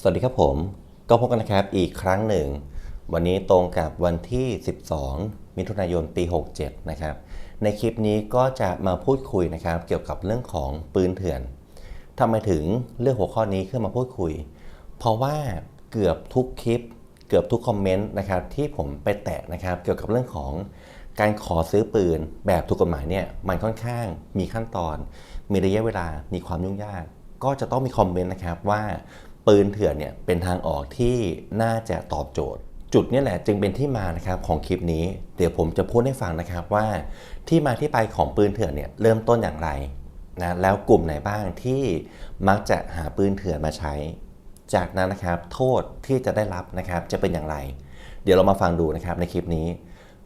สวัสดีครับผม ก็พบกันนะครับอีกครั้งหนึ่ง วันนี้ตรงกับวันที่ 12 มิถุนายนปี 67 นะครับ ในคลิปนี้ก็จะมาพูดคุยนะครับ เกี่ยวกับเรื่องของปืนเถื่อนทำไมถึงเลือกหัวข้อนี้ขึ้นมาพูดคุย เพราะว่าเกือบทุกคลิป เกือบทุกคอมเมนต์นะครับที่ผมไปแตะนะครับ เกี่ยวกับเรื่องของการขอซื้อปืนแบบถูกกฎหมายเนี่ยมันค่อนข้างมีขั้นตอน มีระยะเวลามีความยุ่งยาก ก็จะต้องมีคอมเมนต์นะครับว่า ปืนเถื่อนเนี่ยเป็นทางออกที่น่าจะตอบโจทย์ จุดนี้แหละจึงเป็นที่มานะครับของคลิปนี้ เดี๋ยวผมจะพูดให้ฟังนะครับว่า ที่มาที่ไปของปืนเถื่อนเนี่ยเริ่มต้นอย่างไรนะแล้วกลุ่มไหนบ้างที่มักจะหาปืนเถื่อนมาใช้ จากนั้นนะครับโทษที่จะได้รับนะครับจะเป็นอย่างไร เดี๋ยวเรามาฟังดูนะครับในคลิปนี้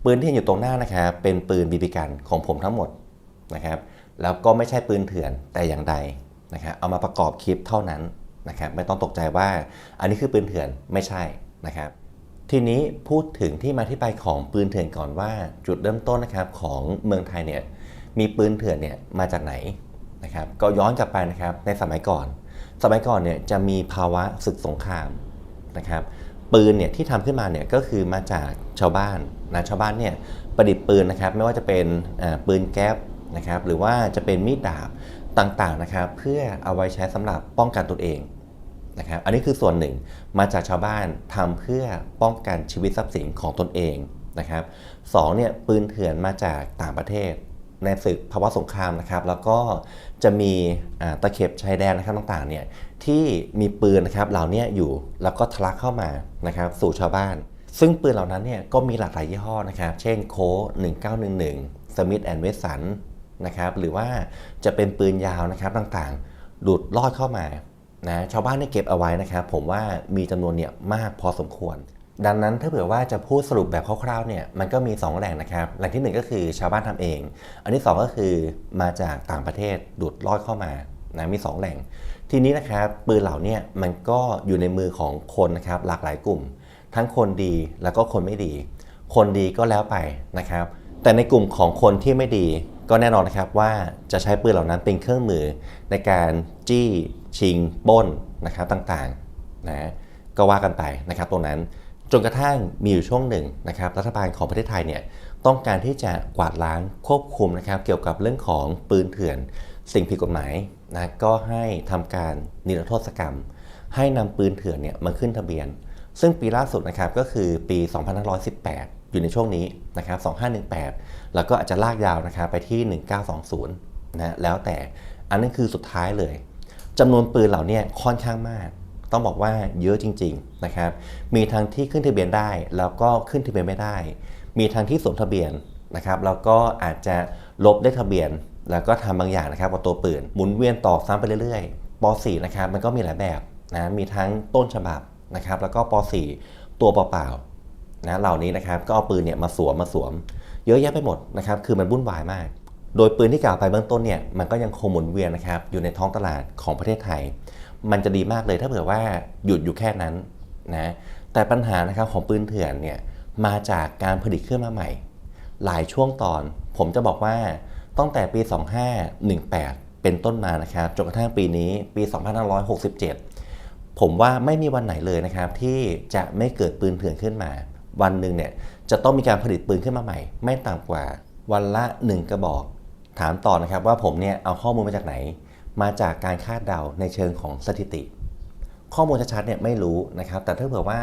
ปืนที่อยู่ตรงหน้านะครับเป็นปืนบีบีกันของผมทั้งหมดนะครับแล้วก็ไม่ใช่ปืนเถื่อนแต่อย่างใดนะครับเอามาประกอบคลิปเท่านั้น นะครับไม่ต้องตกใจว่าอันนี้คือปืนเถื่อนไม่ใช่นะครับ ทีนี้พูดถึงที่มาที่ไปของปืนเถื่อนก่อนว่าจุดเริ่มต้นนะครับของเมืองไทยเนี่ยมีปืนเถื่อนเนี่ยมาจากไหนนะครับก็ย้อนกลับไปนะครับในสมัยก่อน สมัยก่อนเนี่ยจะมีภาวะศึกสงครามนะครับปืนเนี่ยที่ทำขึ้นมาเนี่ยก็คือมาจากชาวบ้านนะชาวบ้านเนี่ยประดิษฐ์ปืนนะครับไม่ว่าจะเป็นปืนแก๊ปนะครับหรือว่าจะเป็นมีดดาบ ต่างๆนะครับเพื่อเอาไว้ใช้สำหรับป้องกันตนเองนะครับอันนี้คือส่วนหนึ่งมาจากชาวบ้านทำเพื่อป้องกันชีวิตทรัพย์สินของตนเองนะครับสองเนี่ยปืนเถื่อนมาจากต่างประเทศ ในศึกภาวะสงครามนะครับแล้วก็จะมีตะเข็บชายแดนนะครับต่างๆเนี่ยที่มีปืนนะครับเหล่านี้อยู่แล้วก็ทะลักเข้ามานะครับสู่ชาวบ้าน ซึ่งปืนเหล่านั้นเนี่ยก็มีหลากหลายยี่ห้อนะครับ เช่นโค้1911 Smith and Wesson นะครับหรือว่าจะเป็นปืนยาวนะครับต่างๆดูดลอดเข้ามานะชาวบ้านเนี่ยเก็บเอาไว้นะครับผมว่ามีจำนวนเนี่ยมากพอสมควร ดังนั้นถ้าเผื่อว่าจะพูดสรุปแบบคร่าวๆเนี่ยมันก็มี 2 แหล่งนะครับแหล่งที่ 1 ก็คือชาวบ้านทำเอง อันที่ 2 ก็คือมาจากต่างประเทศดูดลอดเข้ามานะมี 2 แหล่ง ทีนี้นะครับปืนเหล่านี้มันก็อยู่ในมือของคนนะครับหลากหลายกลุ่ม ทั้งคนดีแล้วก็คนไม่ดี คนดีก็แล้วไปนะครับ แต่ในกลุ่มของคนที่ไม่ดี ก็แน่นอนนะครับว่าจะใช้ปืนเหล่านั้นเป็นเครื่องมือในการจี้ชิงปล้นนะครับต่างๆนะก็ว่ากันไปนะครับตรงนั้นจนกระทั่งมีอยู่ช่วงหนึ่งนะครับรัฐบาลของประเทศไทยเนี่ยต้องการที่จะกวาดล้างควบคุมนะครับเกี่ยวกับเรื่องของปืนเถื่อน สิ่งผิดกฎหมายนะก็ให้ทำการนิรโทษกรรม ให้นำปืนเถื่อนเนี่ยมาขึ้นทะเบียน ซึ่งปีล่าสุดนะครับก็คือปี 2518 อยู่ในช่วงนี้นะครับ 2518 แล้วก็อาจจะลากยาวนะครับไปที่ 1920 นะแล้วแต่อันนั้นคือสุดท้ายเลยจำนวนปืนเหล่านี้ค่อนข้างมาก ต้องบอกว่าเยอะจริง ๆนะครับ มีทั้งที่ขึ้นทะเบียนได้ แล้วก็ขึ้นทะเบียนไม่ได้ มีทั้งที่สวมทะเบียนนะครับ แล้วก็อาจจะลบได้ทะเบียน แล้วก็ทำบางอย่างนะครับกับตัวปืน หมุนเวียนต่อซ้ำไปเรื่อยๆป .4 นะครับ มันก็มีหลายแบบนะ มีทั้งต้นฉบับนะครับ แล้วก็ป .4 ตัวเปล่าๆ นะเหล่านี้นะครับก็เอาปืนเนี่ยมาสวมมาสวม เยอะแยะไปหมดนะครับคือมันวุ่นวายมาก โดยปืนที่กล่าวไปเบื้องต้นเนี่ยมันก็ยังคงหมุนเวียนนะครับอยู่ในท้องตลาดของประเทศไทย มันจะดีมากเลยถ้าเผื่อว่าหยุดอยู่แค่นั้นนะแต่ปัญหานะครับของปืนเถื่อนเนี่ยมาจากการผลิตขึ้นมาใหม่ หลายช่วงตอน ผมจะบอกว่าตั้งแต่ปี 2518 เป็นต้นมานะครับจนกระทั่งปีนี้ปี 2567 ผมว่าไม่มีวันไหนเลยนะครับที่จะไม่เกิดปืนเถื่อนขึ้นมา วันหนึ่งเนี่ยจะต้องมีการผลิตปืนขึ้นมาใหม่ ไม่ต่ำกว่าวันละ 1 กระบอก ถามต่อนะครับว่าผมเนี่ยเอาข้อมูลมาจากไหน มาจากการคาดเดาในเชิงของสถิติ ข้อมูลชัดๆเนี่ยไม่รู้นะครับ แต่ถ้าเผื่อว่า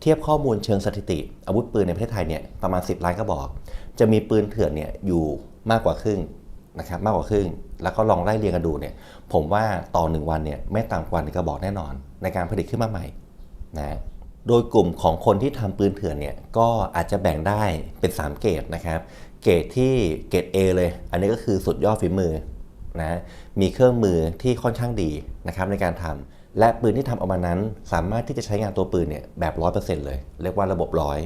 เทียบข้อมูลเชิงสถิติ อาวุธปืนในประเทศไทยเนี่ยประมาณ 10ล้านกระบอก จะมีปืนเถื่อนเนี่ยอยู่มากกว่าครึ่งนะครับมากกว่าครึ่ง แล้วก็ลองไล่เรียงกันดูเนี่ยผมว่าต่อ 1 วันเนี่ยไม่ต่ำกว่าหนึ่งกระบอกแน่นอน ในการผลิตขึ้นมาใหม่นะ โดยกลุ่มของคนที่ทำปืนเถื่อนเนี่ยก็อาจจะแบ่งได้เป็น 3 เกรดนะครับ เกรดที่เกรด A เลย อันนี้ก็คือสุดยอดฝีมือนะมีเครื่องมือที่ค่อนข้างดีนะครับในการทำและปืนที่ทำออกมานั้น สามารถที่จะใช้งานตัวปืนเนี่ยแบบ 100%เลย เรียกว่าระบบร้อย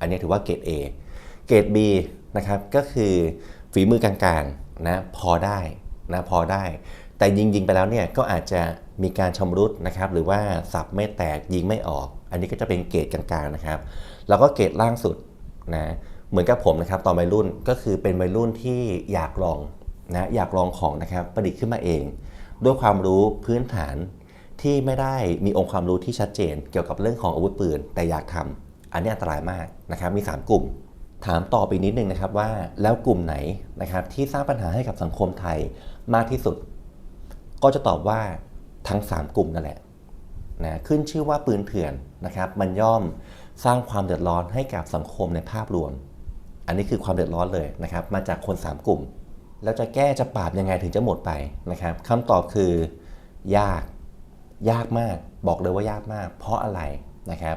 อันนี้ถือว่าเกรด A เกรด B นะครับก็คือฝีมือกลางๆนะพอได้นะพอได้ แต่ยิงยิงไปแล้วเนี่ยก็อาจจะมีการชำรุดนะครับหรือว่าสับไม่แตกยิงไม่ออก อันนี้ก็จะเป็นเกรดกลางๆนะครับ แล้วก็เกรดล่างสุดนะเหมือนกับผมนะครับตอนวัยรุ่นก็คือเป็นวัยรุ่นที่อยากลองนะอยากลองของนะครับประดิษฐ์ขึ้นมาเอง ด้วยความรู้พื้นฐานที่ไม่ได้มีองค์ความรู้ที่ชัดเจน เกี่ยวกับเรื่องของอาวุธปืน แต่อยากทำอันนี้อันตรายมากนะครับมี 3 กลุ่ม ถามต่อไปนิดนึงนะครับว่าแล้วกลุ่มไหนนะครับที่สร้างปัญหาให้กับสังคมไทยมากที่สุด ก็จะตอบว่าทั้ง 3 กลุ่มนั่นแหละ นะขึ้นชื่อว่าปืนเถื่อนนะครับมันย่อมสร้างความเดือดร้อนให้กับสังคมในภาพรวม อันนี้คือความเดือดร้อนเลยนะครับมาจากคน 3 กลุ่ม แล้วจะแก้จะปราบยังไงถึงจะหมดไปนะครับคำตอบคือยากยากมากบอกเลยว่ายากมาก เพราะอะไรนะครับ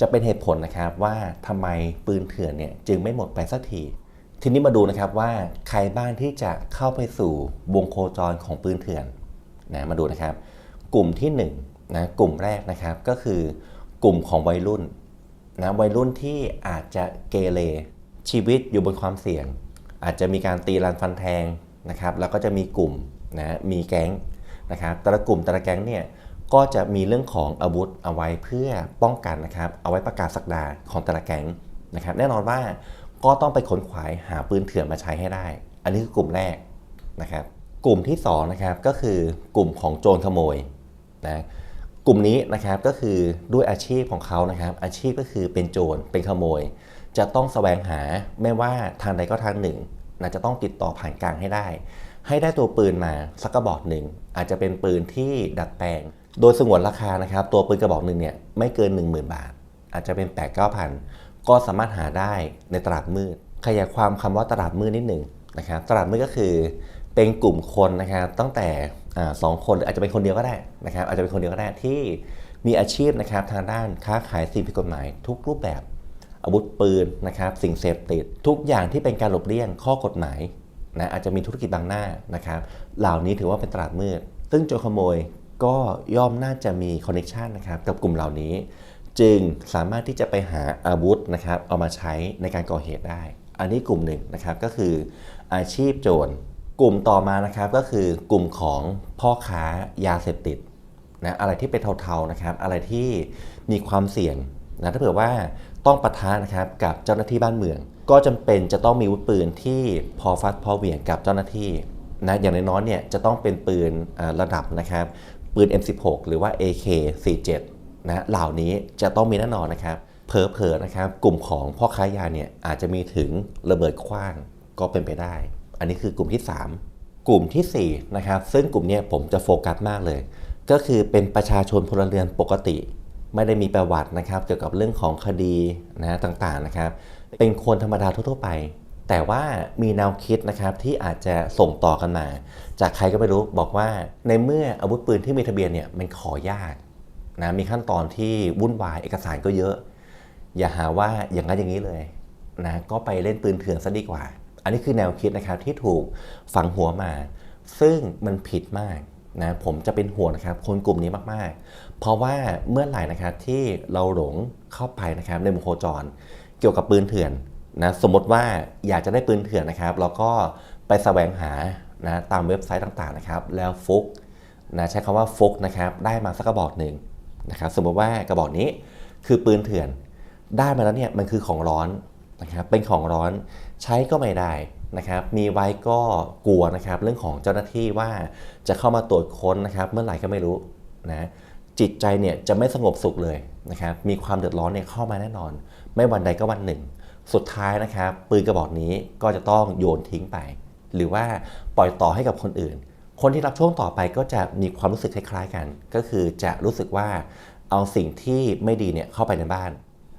จะเป็นเหตุผลนะครับว่าทำไมปืนเถื่อนเนี่ยจึงไม่หมดไปสักทีทีนี้มาดูนะครับว่าใครบ้างที่จะเข้าไปสู่วงโคจรของปืนเถื่อนนะมาดูนะครับ กลุ่มที่ 1 นะกลุ่มแรกนะครับก็คือกลุ่มของวัยรุ่นนะวัยรุ่นที่อาจจะเกเรชีวิตอยู่บนความเสี่ยง อาจจะมีการตีรันฟันแทงนะครับแล้วก็จะมีกลุ่มนะมีแก๊งนะครับแต่ละกลุ่มแต่ละแก๊งเนี่ยก็จะมีเรื่องของอาวุธเอาไว้เพื่อป้องกันนะครับเอาไว้ประกาศสักดาของแต่ละแก๊งนะครับแน่นอนว่าก็ต้องไปขนขวายหาปืนเถื่อนมาใช้ให้ได้ อันนี้คือกลุ่มแรกนะครับกลุ่มที่2นะครับก็คือกลุ่มของโจรขโมยนะ กลุ่มนี้นะครับก็คือด้วยอาชีพของเขานะครับ อาชีพก็คือเป็นโจรเป็นขโมย จะต้องแสวงหาไม่ว่าทางใดก็ทางหนึ่งนะจะต้องติดต่อผ่านกลางให้ได้ ให้ได้ตัวปืนมาสักกระบอกหนึ่งอาจจะเป็นปืนที่ดัดแปลง โดยสงวนราคานะครับ ตัวปืนกระบอกหนึ่งเนี่ยไม่เกิน 10,000 บาท อาจจะเป็น 8 9 0 0 0 ก็สามารถหาได้ในตลาดมืด ขยายความคำว่าตลาดมืดนิดหนึ่งนะครับตลาดมืดก็คือเป็นกลุ่มคนนะครับตั้งแต่ สองคนหรืออาจจะเป็นคนเดียวก็ได้นะครับ อาจจะเป็นคนเดียวก็ได้ที่มีอาชีพนะครับทางด้านค้าขายสิ่งผิดกฎหมาย ทุกรูปแบบ อาวุธปืนนะครับ สิ่งเสพติด ทุกอย่างที่เป็นการหลบเลี่ยงข้อกฎหมายนะอาจจะมีธุรกิจบางหน้านะครับ เหล่านี้ถือว่าเป็นตลาดมืด ซึ่งโจรขโมยก็ย่อมน่าจะมีคอนเนคชันนะครับกับกลุ่มเหล่านี้ จึงสามารถที่จะไปหาอาวุธนะครับเอามาใช้ในการก่อเหตุได้ อันนี้กลุ่มหนึ่งนะครับก็คืออาชีพโจร กลุ่มต่อมานะครับก็คือกลุ่มของพ่อค้ายาเสพติดนะอะไรที่เป็นเทาๆนะครับอะไรที่มีความเสี่ยงนะถ้าเผื่อว่าต้องปะทะนะครับกับเจ้าหน้าที่บ้านเมือง ก็จำเป็นจะต้องมีวุธปืนที่พอฟัดพอเหวี่ยงกับเจ้าหน้าที่นะอย่างน้อยๆเนี่ยจะต้องเป็นปืนระดับนะครับปืน M16 หรือว่า AK47 นะเหล่านี้จะต้องมีแน่นอนนะครับเผลอๆนะครับกลุ่มของพ่อค้ายาเนี่ยอาจจะมีถึงระเบิดคว้างก็เป็นไปได้ อันนี้คือกลุ่มที่ 3 กลุ่มที่4นะครับซึ่งกลุ่มนี้ผมจะโฟกัสมากเลย ก็คือเป็นประชาชนพลเรือนปกติ ไม่ได้มีประวัตินะครับ เกี่ยวกับเรื่องของคดีนะต่างๆนะครับ เป็นคนธรรมดาทั่วๆไป แต่ว่ามีแนวคิดนะครับที่อาจจะส่งต่อกันมา จากใครก็ไม่รู้บอกว่าในเมื่ออาวุธปืนที่มีทะเบียนเนี่ยมันขอยากนะมีขั้นตอนที่วุ่นวายเอกสารก็เยอะ อย่าหาว่าอย่างนั้นอย่างนี้เลยนะก็ไปเล่นปืนเถื่อนซะดีกว่า อันนี้คือแนวคิดนะครับที่ถูกฝังหัวมา ซึ่งมันผิดมากนะผมจะเป็นห่วงนะครับคนกลุ่มนี้มากๆ เพราะว่าเมื่อไหร่นะครับที่เราหลงเข้าไปนะครับในวงโคจร เกี่ยวกับปืนเถื่อนนะสมมติว่าอยากจะได้ปืนเถื่อนนะครับเราก็ไปแสวงหานะตามเว็บไซต์ต่างๆนะครับแล้วฟุกนะใช้คำว่าฟุกนะครับได้มาสักกระบอกหนึ่งนะครับสมมติว่ากระบอกนี้คือปืนเถื่อนได้มาแล้วเนี่ยมันคือของร้อนนะครับเป็นของร้อน ใช้ก็ไม่ได้นะครับมีไว้ก็กลัวนะครับเรื่องของเจ้าหน้าที่ว่าจะเข้ามาตรวจค้นนะครับเมื่อไหร่ก็ไม่รู้นะจิตใจเนี่ยจะไม่สงบสุขเลยนะครับมีความเดือดร้อนเนี่ยเข้ามาแน่นอน ไม่วันใดก็วันหนึ่ง สุดท้ายนะครับปืนกระบอกนี้ก็จะต้องโยนทิ้งไป หรือว่าปล่อยต่อให้กับคนอื่น คนที่รับช่วงต่อไปก็จะมีความรู้สึกคล้ายๆกัน ก็คือจะรู้สึกว่าเอาสิ่งที่ไม่ดีเนี่ยเข้าไปในบ้าน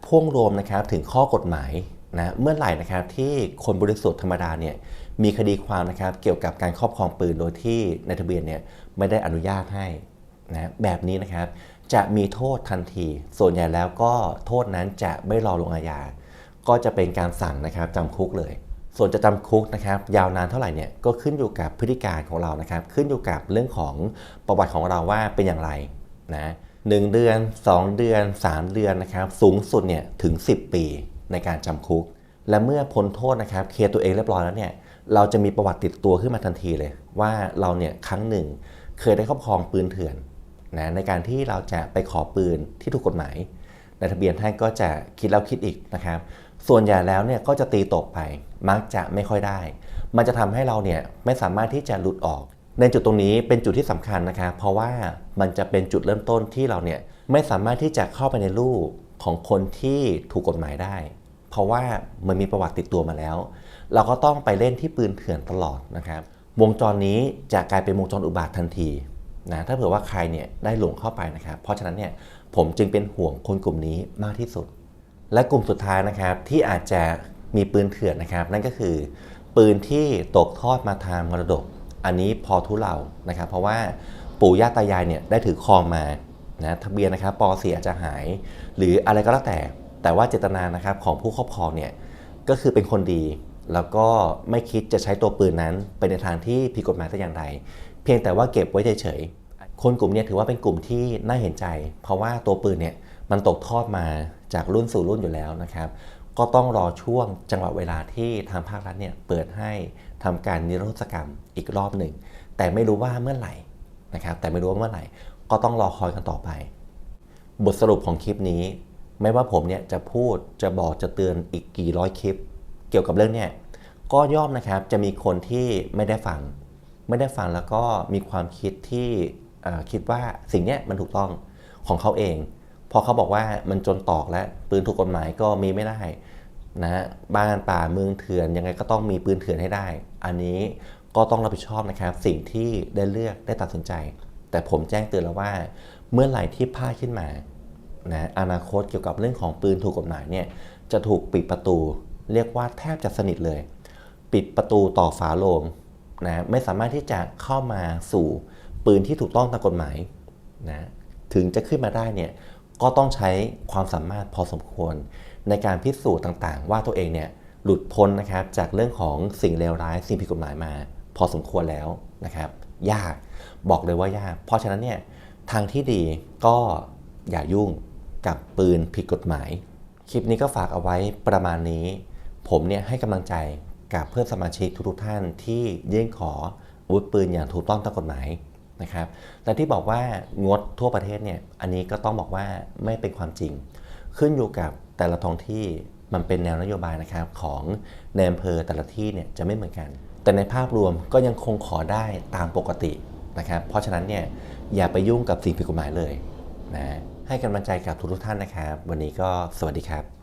พ่วงรวมนะครับถึงข้อกฎหมาย นะเมื่อไหร่นะครับที่คนบริสุทธิ์ธรรมดาเนี่ยมีคดีความนะครับเกี่ยวกับการครอบครองปืนโดยที่ในทะเบียนเนี่ยไม่ได้อนุญาตให้นะแบบนี้นะครับจะมีโทษทันที ส่วนใหญ่แล้วก็โทษนั้นจะไม่รอลงอาญา ก็จะเป็นการสั่งนะครับจำคุกเลย ส่วนจะจำคุกนะครับยาวนานเท่าไหร่เนี่ยก็ขึ้นอยู่กับพฤติการของเรานะครับ ขึ้นอยู่กับเรื่องของประวัติของเราว่าเป็นอย่างไรนะหเดือน 2 เดือน 3 เดือนนะครับสูงสุดเนี่ยถึง 10 ปี ในการจำคุก และเมื่อพ้นโทษนะครับเคลียร์ตัวเองเรียบร้อยแล้วเนี่ยเราจะมีประวัติติดตัวขึ้นมาทันทีเลย ว่าเราเนี่ยครั้งหนึ่งเคยได้ครอบครองปืนเถื่อนนะในการที่เราจะไปขอปืนที่ถูกกฎหมายในทะเบียนท่านก็จะคิดแล้วคิดอีกนะครับ ส่วนใหญ่แล้วเนี่ยก็จะตีตกไปมักจะไม่ค่อยได้ มันจะทำให้เราเนี่ยไม่สามารถที่จะหลุดออก ในจุดตรงนี้เป็นจุดที่สำคัญนะครับ เพราะว่ามันจะเป็นจุดเริ่มต้นที่เราเนี่ยไม่สามารถที่จะเข้าไปในรู ของคนที่ถูกกฎหมายได้ เพราะว่ามันมีประวัติติดตัวมาแล้ว เราก็ต้องไปเล่นที่ปืนเถื่อนตลอดนะครับ วงจรนี้จะกลายเป็นวงจรอุบาททันทีนะถ้าเผื่อว่าใครเนี่ยได้หลงเข้าไปนะครับ เพราะฉะนั้นเนี่ยผมจึงเป็นห่วงคนกลุ่มนี้มากที่สุด และกลุ่มสุดท้ายนะครับที่อาจจะมีปืนเถื่อนนะครับ นั่นก็คือ ปืนที่ตกทอดมาทางมรดก อันนี้พอทุเลานะครับ เพราะว่าปู่ย่าตายายเนี่ยได้ถือครองมา นะทะเบียนนะครับปอเสีอาจะหาย หรืออะไรก็แล้วแต่ แต่ว่าเจตนานะครับของผู้ครอบครองเนี่ยก็คือเป็นคนดี แล้วก็ไม่คิดจะใช้ตัวปืนนั้นไปในทางที่ผิดกฎหมายแต่อย่างใดเพียงแต่ว่าเก็บไว้เฉยๆคนกลุ่มนี้ถือว่าเป็นกลุ่มที่น่าเห็นใจ เพราะว่าตัวปืนเนี่ยมันตกทอดมาจากรุ่นสู่รุ่นอยู่แล้วนะครับ ก็ต้องรอช่วงจังหวะเวลาที่ทางภาครัฐเนี่ยเปิดให้ทำการนิรโทษกรรมอีกรอบหนึ่งแต่ไม่รู้ว่าเมื่อไหร่นะครับแต่ไม่รู้ว่าเมื่อไหร่ ก็ต้องรอคอยกันต่อไป บทสรุปของคลิปนี้ ไม่ว่าผมเนี่ยจะพูดจะบอกจะเตือนอีกกี่ร้อยคลิป เกี่ยวกับเรื่องเนี่ยก็ย่อมนะครับจะมีคนที่ไม่ได้ฟัง ไม่ได้ฟังแล้วก็มีความคิดที่คิดว่าสิ่งเนี้ยมันถูกต้องของเขาเอง พอเขาบอกว่ามันจนตอกแล้วปืนถูกกฎหมายก็มีไม่ได้นะบ้านป่าเมืองเถื่อนยังไงก็ต้องมีปืนเถื่อนให้ได้ อันนี้ก็ต้องรับผิดชอบนะครับ สิ่งที่ได้เลือกได้ตัดสินใจ แต่ผมแจ้งเตือนแล้วว่า เมื่อไหร่ที่พลาดขึ้นมานะอนาคตเกี่ยวกับเรื่องของปืนถูกกฎหมายเนี่ยจะถูกปิดประตู เรียกว่าแทบจะสนิทเลย ปิดประตูต่อฝาโลงนะไม่สามารถที่จะเข้ามาสู่ปืนที่ถูกต้องตามกฎหมายนะถึงจะขึ้นมาได้เนี่ยก็ต้องใช้ความสามารถพอสมควร ในการพิสูจน์ต่างๆ ว่าตัวเองเนี่ยหลุดพ้นนะครับจากเรื่องของสิ่งเลวร้ายสิ่งผิดกฎหมายมา พอสมควรแล้วนะครับ ยาก บอกเลยว่ายาก เพราะฉะนั้นเนี่ยทางที่ดีก็อย่ายุ่งกับปืนผิดกฎหมาย คลิปนี้ก็ฝากเอาไว้ประมาณนี้ ผมเนี่ยให้กำลังใจกับเพื่อนสมาชิกทุกๆท่านที่ยื่นขออาวุธปืนอย่างถูกต้องตามกฎหมายนะครับ แต่ที่บอกว่างดทั่วประเทศเนี่ย อันนี้ก็ต้องบอกว่าไม่เป็นความจริง ขึ้นอยู่กับแต่ละท้องที่มันเป็นแนวนโยบายนะครับของในอำเภอแต่ละที่เนี่ยจะไม่เหมือนกัน แต่ในภาพรวมก็ยังคงขอได้ตามปกตินะครับ เพราะฉะนั้นเนี่ยอย่าไปยุ่งกับสิ่งผิดกฎหมายเลยนะให้กำลังใจกับทุกท่านนะครับ วันนี้ก็สวัสดีครับ